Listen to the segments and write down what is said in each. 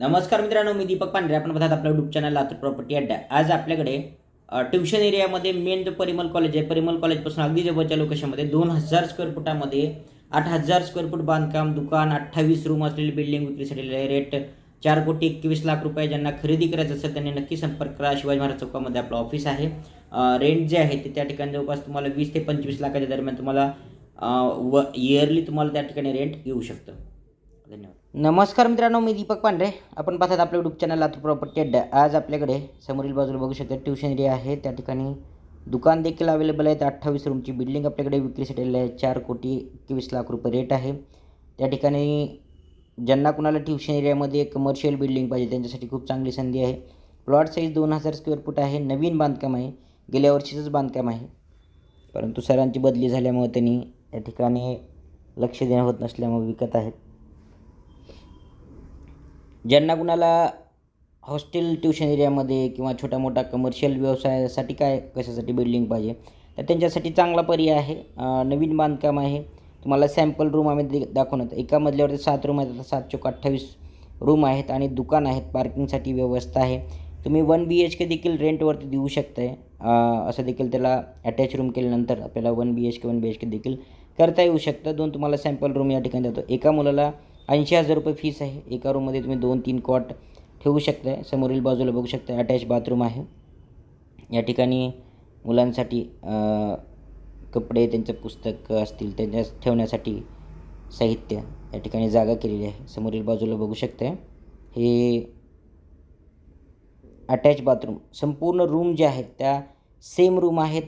नमस्कार मित्रांनो मी दीपक पांढरे. आपण बघतात आपल्या युट्यूब चॅनल लातूर प्रॉपर्टी अड्डा. आज आपल्याकडे ट्युशन एरियामध्ये मेन जो परिमल कॉलेज आहे परिमल कॉलेजपासून अगदी जवळच्या लोकेशनमध्ये दोन हजार स्क्वेअर फुटामध्ये आठ हजार स्क्वेअर फूट बांधकाम दुकान अठ्ठावीस रूम असलेली बिल्डिंग विक्रीसाठी रेट चार कोटी एकवीस लाख रुपये. ज्यांना खरेदी करायचं असेल त्यांनी नक्की संपर्क करा. शिवाजी महाराज चौकामध्ये आपलं ऑफिस आहे. रेंट जे आहे ते त्या ठिकाणी जवळपास तुम्हाला वीस ते पंचवीस लाखाच्या दरम्यान तुम्हाला व इयरली तुम्हाला त्या ठिकाणी रेंट येऊ शकतं. धन्यवाद. नमस्कार मित्रांनो मी दीपक पांढरे. आपण पाहतात आपलं यूट्यूब चॅनल लातूर प्रॉपर्टी अड्डा आज आपल्याकडे समोरील बाजूला बघू शकता ट्युशन एरिया आहे. त्या ठिकाणी दुकान देखील अवेलेबल आहे. अठ्ठावीस रूमची बिल्डिंग आपल्याकडे विक्रीसाठी आहे. चार कोटी एकवीस लाख रुपये रेट आहे. त्या ठिकाणी ज्यांना कुणाला ट्युशन एरियामध्ये कमर्शियल बिल्डिंग पाहिजे त्यांच्यासाठी खूप चांगली संधी आहे. प्लॉट साईज दोन हजार स्क्वेअर फूट आहे. नवीन बांधकाम आहे. गेल्या वर्षीचंच बांधकाम आहे. परंतु सरांची बदली झाल्यामुळे त्यांनी या ठिकाणी लक्ष देणं होत नसल्यामुळे विकत आहेत. ज्यांना कुणाला हॉस्टेल ट्युशन एरियामध्ये किंवा छोटा मोठा कमर्शियल व्यवसायासाठी काय कशासाठी बिल्डिंग पाहिजे तर त्यांच्यासाठी चांगला पर्याय आहे. नवीन बांधकाम आहे. तुम्हाला सॅम्पल रूम आम्ही दे- दाखवण्यात एका मजल्यावरती सात रूम आहेत. आता सात चौक अठ्ठावीस रूम आहेत आणि दुकान आहेत. पार्किंगसाठी व्यवस्था आहे. तुम्ही वन बी एच के देखील रेंटवरती देऊ शकताय. असं देखील त्याला अटॅच रूम केल्यानंतर आपल्याला one B H K one B H K देखील करता येऊ शकतं. दोन तुम्हाला सॅम्पल रूम या ठिकाणी देतो एका मुलाला ऐंशी हजार रुपये फीस आहे. एका रूममध्ये तुम्ही दोन तीन कॉट ठेवू शकताय. समोरील बाजूला बघू शकता अटॅच बाथरूम आहे. या ठिकाणी मुलांसाठी कपडे त्यांचं पुस्तक असतील त्यांच्या ठेवण्यासाठी साहित्य या ठिकाणी जागा केलेली आहे. समोरील बाजूला बघू शकता हे अटॅच बाथरूम संपूर्ण रूम जे आहेत त्या सेम रूम आहेत.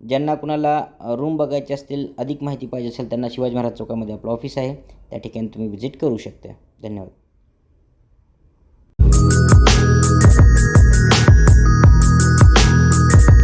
ज्यांना कुणाला रूम बघायचे असतील अधिक माहिती पाहिजे असेल त्यांना शिवाजी महाराज चौकामध्ये आपलं ऑफिस आहे. त्या ठिकाणी तुम्ही व्हिजिट करू शकता. धन्यवाद.